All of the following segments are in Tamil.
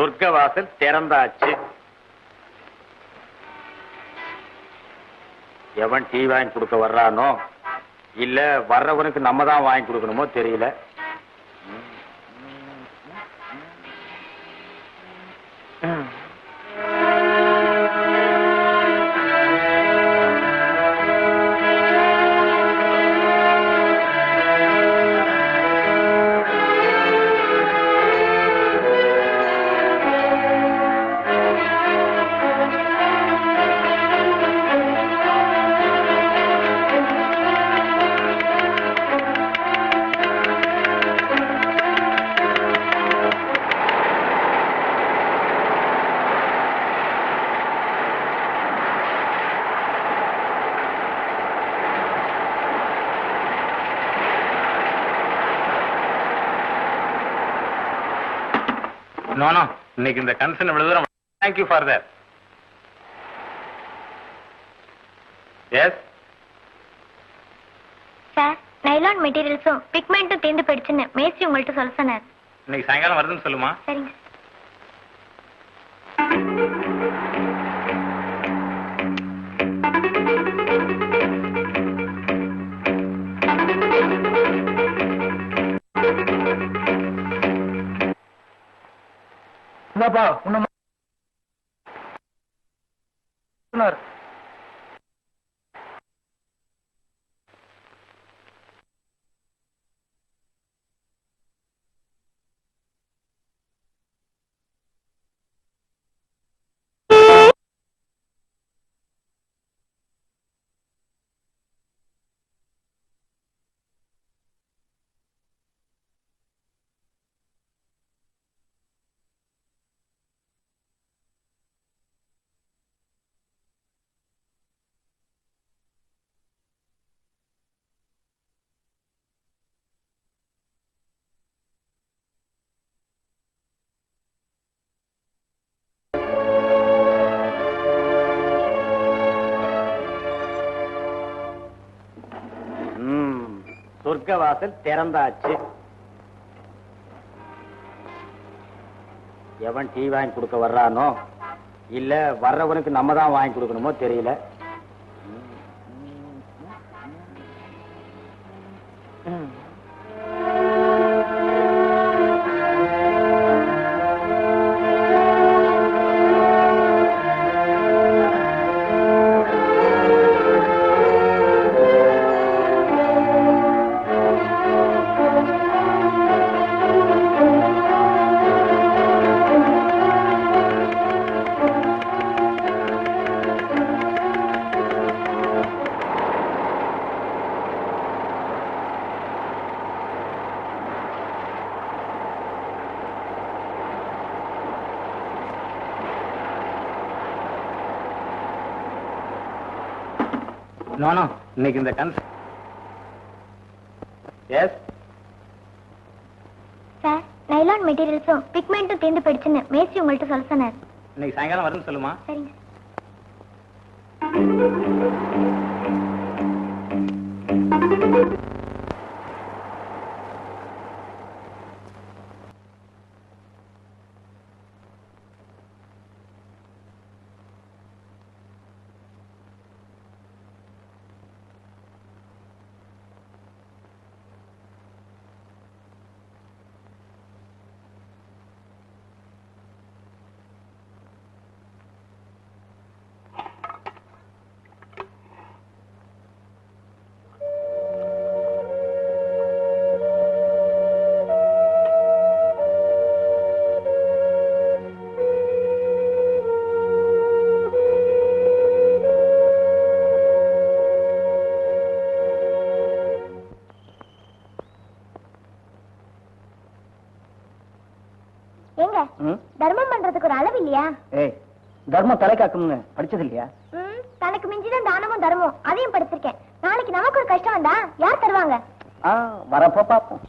சொர்க்க வாசல் திறந்தாச்சு. எவன் டீ வாங்கி கொடுக்க வர்றானோ இல்ல வர்றவனுக்கு நம்ம தான் வாங்கி கொடுக்கணுமோ தெரியல. நோ நோ இன்னைக்கு இந்த கன்சர்ன் இவ்வளவு தூரம். Thank you for that yes sir nylon மெட்டீரியல்ஸும் பிக்மெண்ட்டும் தேர்ந்து போயிடுச்சுன்னு மேஸ்திரி உங்கள்கிட்ட சொல்ல சொன்னார். இன்னைக்கு சாயங்காலம் வருதுன்னு சொல்லுமா? சரிங்க என்னப்பா உன்ன சொர்க்கவாசல் திறந்தாச்சு. எவன் டீ வாங்கி கொடுக்க வர்றானோ இல்ல வர்றவனுக்கு நம்ம தான் வாங்கி கொடுக்கணுமோ தெரியல. இன்னைக்கு இந்த கன்சர்ன் எஸ் சார் நைலான் மெட்டீரியல்ஸும் பிக்மெண்ட்டும் தேர்ந்து போயிடுச்சுன்னு மேஸ்திரி உங்கள்கிட்ட சொல்ல சொன்னார். இன்னைக்கு சாயங்காலம் வருதுன்னு சொல்லுமா? சரிங்க ஏங்க தர்மம் பண்றதுக்கு ஒரு அளவு இல்லையா? ஏய் தர்மம் தலை காக்கும்னு படிச்சது இல்லையா? தனக்கு மிஞ்சிதான் தானமும் தர்மம் அதையும் படிச்சிருக்கேன். நாளைக்கு நமக்கு ஒரு கஷ்டம் வந்தா யார் தருவாங்க? வரப்ப பாப்போம்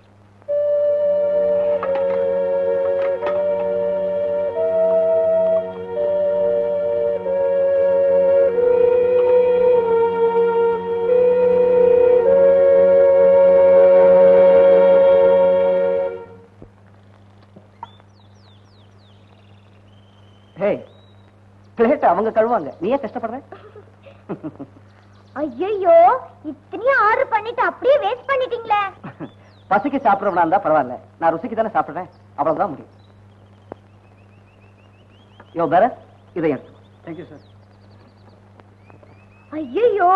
அவங்க கழுவாங்க. நீ ஏன் கஷ்டப்படுற? ஐயோ இத்தனையும் ஆர்டர் பண்ணிட்டு அப்படியே வேஸ்ட் பண்ணிட்டீங்களே. பசிக்கு சாப்பிடுறவனா இருந்தா பரவாயில்ல. நான் ருசிக்கு தானே சாப்பிடுறேன். அவ்வளவுதான் முடியும். யோ பேர இதை எடுத்து தேங்க்யூ சார் ஐயோ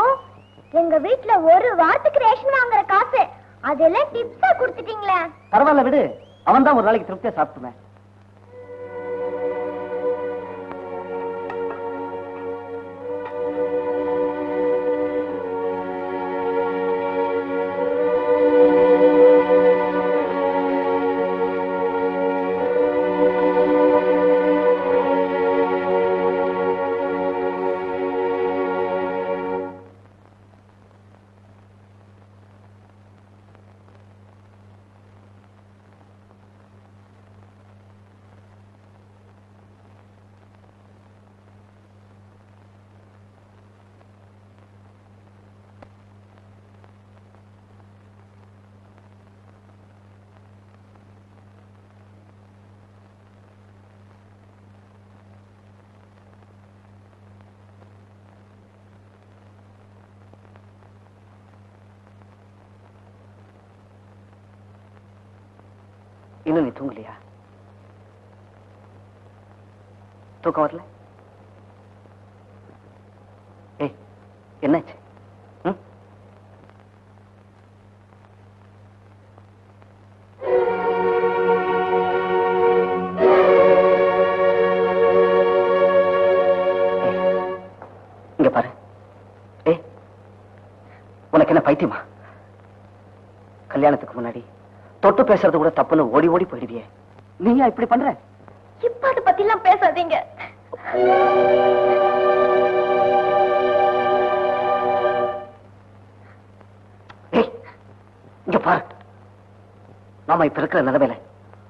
எங்க வீட்ல ஒரு வாரத்துக்கு ரேஷன் வாங்குற காசு. அதெல்லாம் டிப்ஸா கொடுத்துட்டீங்களே. பரவாயில்ல விடு. அவன் தான் ஒரு நாளைக்கு திருப்தியா சாப்பிட்டுமே இன்னும் நீ தூங்கலையா? தூக்கம் வரல? ஏய் என்னாச்சு? இங்க பாரு. ஏய் உனக்கு என்ன பைத்தியமா? கல்யாணத்துக்கு முன்னாடி தொட்டு பேசுறது கூட தப்புன்னு ஓடி ஓடி போயிடுவியே. நீயா இப்படி பண்ற? இப்ப அதை பத்தி எல்லாம் பேசாதீங்க இங்க பாரு. நாம இப்ப இருக்கிற நிலைமையில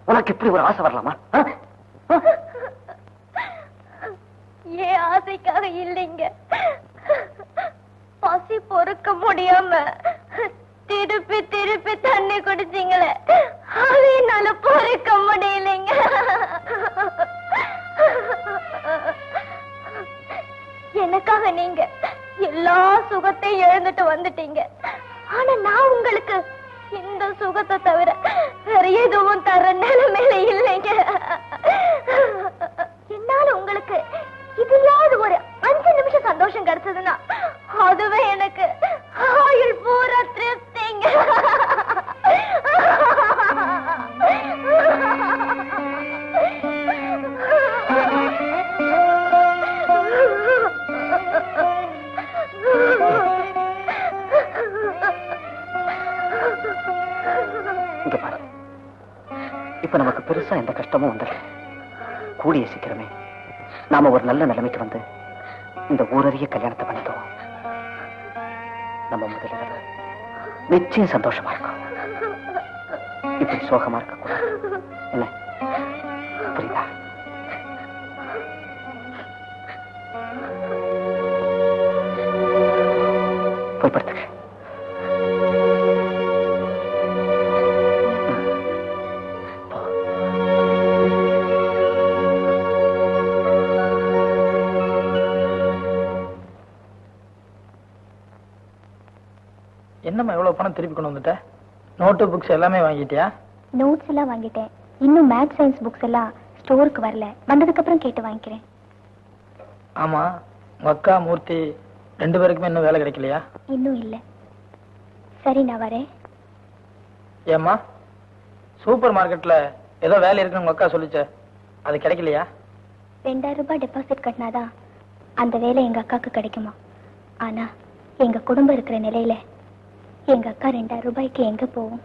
உனக்கு இப்படி ஒரு ஆசை வரலாமா? ஏன் ஆசைக்காக இல்லைங்க. பசி பொறுக்க முடியாம. திருப்பி திருப்பி தண்ணி குடிச்சீங்களே. அது என்னால பொறுக்க முடியலைங்க. எனக்காக நீங்க எல்லா சுகத்தையும் இழந்துட்டு வந்துட்டீங்க. ஆனா நான் உங்களுக்கு இந்த சுகத்தை தவிர வேற எதுவும் தர நிலைமையில இல்லைங்க. என்னால உங்களுக்கு இதுலயாவது ஒரு அஞ்சு நிமிஷம் சந்தோஷம் கிடைச்சதுன்னா அதுவே எனக்கு கஷ்டமும் வந்தது கூடிய சீக்கிரமே நாம ஒரு நல்ல நிலைமைக்கு வந்து இந்த ஊரறிய கல்யாணத்தை பண்ணிக்குவோம் நம்ம முதலிரவு நிச்சயம் சந்தோஷமா இருக்கும். இப்படி சோகமா இருக்கக்கூடாது. என்ன? புரியுதா? என்னம்மா எவ்வளவு பணம் திருப்பி கொண்டு வந்துட்ட? நோட்டு புக்ஸ் எல்லாமே வாங்கிட்டியா? நோட்ஸ் எல்லாம் வாங்கிட்டேன். இன்னும் மேத்ஸ் சயின்ஸ் புக்ஸ் எல்லாம் ஸ்டோருக்கு வரல. வந்ததுக்கு அப்புறம் கேட்டு வாங்கிக்கிறேன். ஆமா உங்க அக்கா மூர்த்தி ரெண்டு பேருக்குமே இன்னும் வேலை கிடைக்கலையா? இன்னும் இல்ல. சரி நான் வரேன். ஏம்மா சூப்பர் மார்க்கெட்ல ஏதோ வேலை இருக்குன்னு உங்க அக்கா சொல்லிச்சே. அது கிடைக்கலையா? ரெண்டாயிரம் ரூபாய் டெபாசிட் கட்டினாதான் அந்த வேலை எங்க அக்காக்கு கிடைக்குமா? ஆனா எங்க குடும்பம் இருக்கிற நிலையில எங்க அக்கா ரெண்டாயிரம் ரூபாய்க்கு எங்க போகும்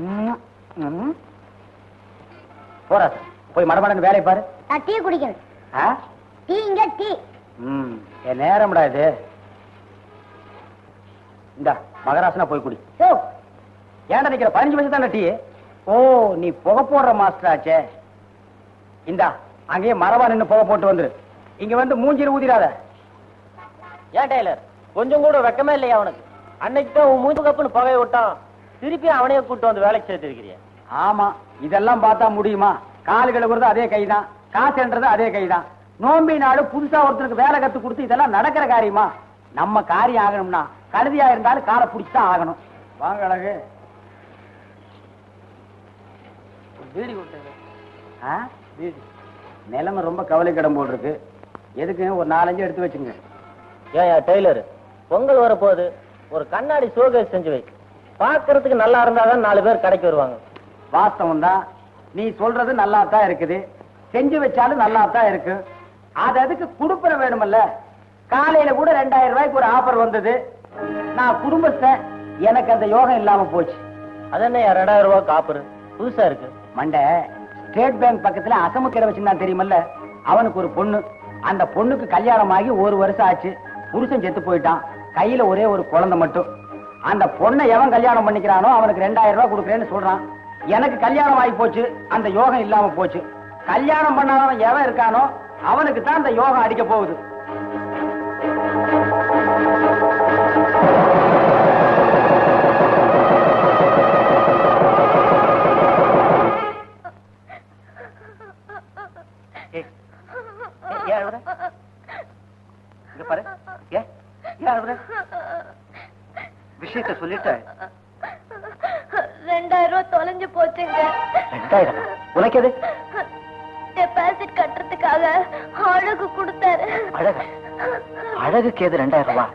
ம், ம். போடா சார். போய் மடமடன்னு வேலையை பாரு. நான் டீ குடிக்கணும்? டீ இங்க டீ. ம் நேரம்டா இது. இந்த மகராசனா போய் குடி. ஏன்டா நிக்கிற? பதினஞ்சு வருஷம் தானே டீ? ஓ நீ புகை போடுற மாஸ்டர் ஆச்சே. இந்தா அங்கேயே மரபா நின்னு புகை போட்டு வந்துரு. இங்க வந்து மூஞ்சில ஊதிராத ஏன் டெய்லர்? கொஞ்சம் கூட வெக்கமே இல்லையா அவனுக்கு அன்னைக்கு தான் உன் மூஞ்சி கப்புன்னு பகைய விட்டான். திருப்பி அவனையே கூட்டு வந்து வேலைக்கு சேர்த்திருக்கிறிய ஆமா இதெல்லாம் பார்த்தா முடியுமா? கால் கழுவுறது அதே கைதான். காசுன்றது அதே கைதான். நோம்பி நாடு புதுசா ஒருத்தருக்கு வேலை கத்து கொடுத்து இதெல்லாம் நடக்கிற காரியமா? நம்ம காரியம் ஆகணும்னா கழுதியா இருந்தாலும் காலை பிடிச்சுதான் ஆகணும். வாங்க அழகு. பீடி பீடி. நிலைமை ரொம்ப கவலைக்கிடம் போல் இருக்கு எதுக்கு ஒரு நாலஞ்சு எடுத்து வச்சுங்க. ஏன் டெய்லர் பொங்கல் வரப்போகுது. ஒரு கண்ணாடி சோகேஸ் செஞ்சு வை. பார்க்கறதுக்கு நல்லா இருந்தாதான் நாலு பேர் கடைக்கு வருவாங்க. வாஸ்தவம் தான் நீ சொல்றது நல்லா தான் இருக்குது. செஞ்சு வச்சாலும் நல்லா தான் இருக்கு. அது அதுக்கு குடுப்பன வேணுமல்ல? காலையில கூட ரெண்டாயிரம் ரூபாய்க்கு ஒரு ஆஃபர் வந்தது. நான் குடும்பஸ்தன் எனக்கு அந்த யோகம் இல்லாம போச்சு. அது என்ன ரெண்டாயிரம் ரூபாய் காப்பரு? புதுசா இருக்கு. மண்டை ஸ்டேட் பேங்க் பக்கத்துல அசமு கடை வச்சிருந்தான் தெரியுமல்ல? அவனுக்கு ஒரு பொண்ணு. அந்த பொண்ணுக்கு கல்யாணம் ஆகி ஒரு வருஷம் ஆச்சு. புருஷன் செத்து போயிட்டான். கையில ஒரே ஒரு குழந்தை மட்டும். அந்த பொண்ணை எவன் கல்யாணம் பண்ணிக்கிறானோ அவனுக்கு ரெண்டாயிரம் ரூபாய் கொடுக்குறேன்னு சொல்றான். எனக்கு கல்யாணம் ஆகி போச்சு. அந்த யோகம் இல்லாம போச்சு. கல்யாணம் பண்ணாதவன் எவன் இருக்கானோ அவனுக்கு தான் அந்த யோகம் அடிக்க போகுது. ரெண்டாயிரம் ரூபாய் தொலைஞ்சு போச்சுங்க. ரெண்டாயிரம்? உனக்கு எது டெபாசிட் கட்டுறதுக்காக அழகு கொடுத்தாரு. அழகு? அழகுக்கு எது ரெண்டாயிரம் ரூபாய்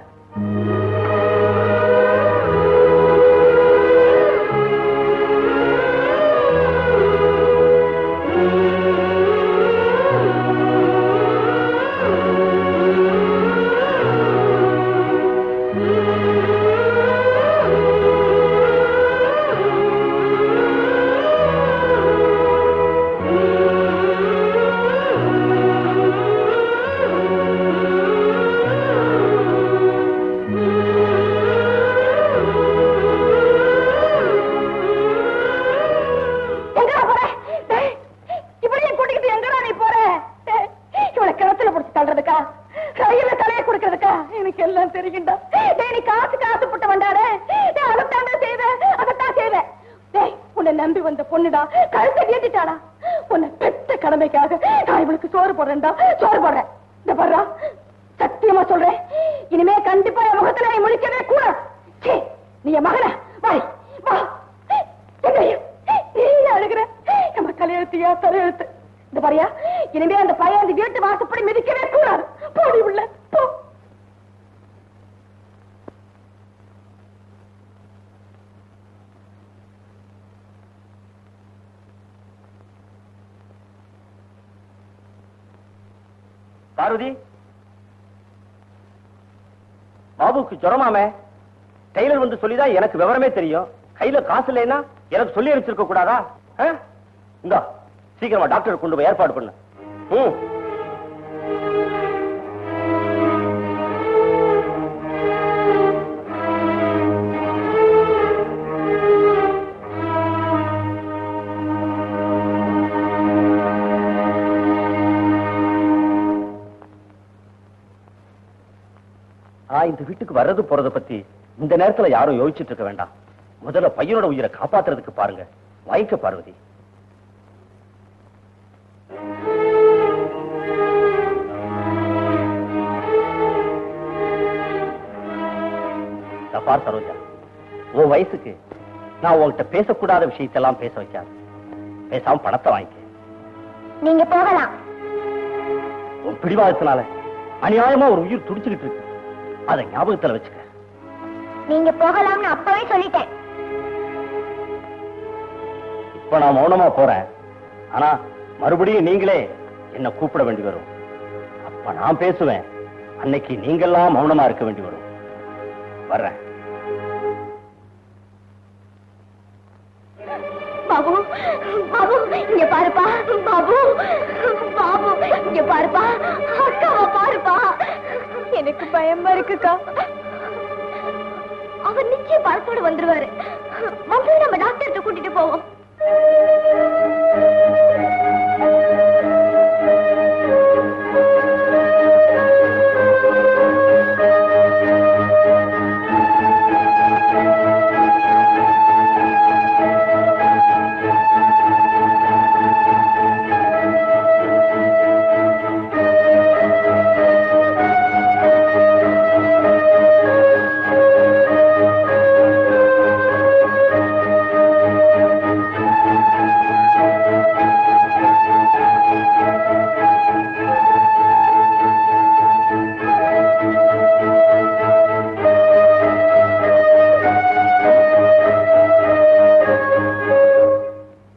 நான் இவளுக்கு சோறு போடுறேன்டா சோறு போடுறேன். இந்த பாருடா சத்தியமா சொல்றேன். இனிமே கண்டிப்பா என் முகத்துல நீ முழிக்கவே கூட நீ என் மகன? வாய் வா. எங்கய்யா? நம்ம தலையெழுத்தியா தலையெழுத்து. இந்த பாரியா இனிமே அந்த பையன் அந்த வீட்டு வாசப்படி மிதிக்கவே கூடாது. போடி உள்ள. பார்வதி? பாபுக்கு ஜுரமாமே டெய்லர் வந்து சொல்லிதான் எனக்கு விவரமே தெரியும். கையில காசு இல்லைன்னா எனக்கு சொல்லி அனுப்பிச்சிருக்க கூடாதா? இந்த சீக்கிரமா டாக்டர் கொண்டு போய் ஏற்பாடு பண்ணு. ம் இந்த வீட்டுக்கு வர்றது போறத பத்தி இந்த நேரத்துல யாரும் யோசிச்சுட்டு இருக்க வேண்டாம். முதல்ல பையனோட உயிரை காப்பாத்துறதுக்கு பாருங்க. வாய்க்க பார்வதி. பார் சரோஜா உன் வயசுக்கு நான் உன்கிட்ட பேசக்கூடாத விஷயத்தெல்லாம் பேச வைக்காது. பேசாம பணத்தை வாங்கிக்க. நீங்க போகலாம். உன் பிடிவாதத்தினால அநியாயமா ஒரு உயிர் துடிச்சுக்கிட்டு இருக்கு. அதை ஞாபகத்துல வச்சுக்க. நீங்க போகலாம்னு அப்பவே சொல்லிட்டேன். இப்ப நான் மௌனமா போறேன். ஆனா மறுபடியும் நீங்களே என்ன கூப்பிட வேண்டி வரும். அப்ப நான் பேசுவேன். அன்னைக்கு நீங்கெல்லாம் மௌனமா இருக்க வேண்டி வரும். வர்றேன். பாபு பாபு இங்க பாருப்பா. பாபு பாபு இங்க பாருப்பா. எனக்கு பயமா இருக்குக்கா. அவர் நிச்சயம் படத்தோட வந்துருவாரு. வந்து நம்ம டாக்டர்கிட்ட கூட்டிட்டு போவோம்.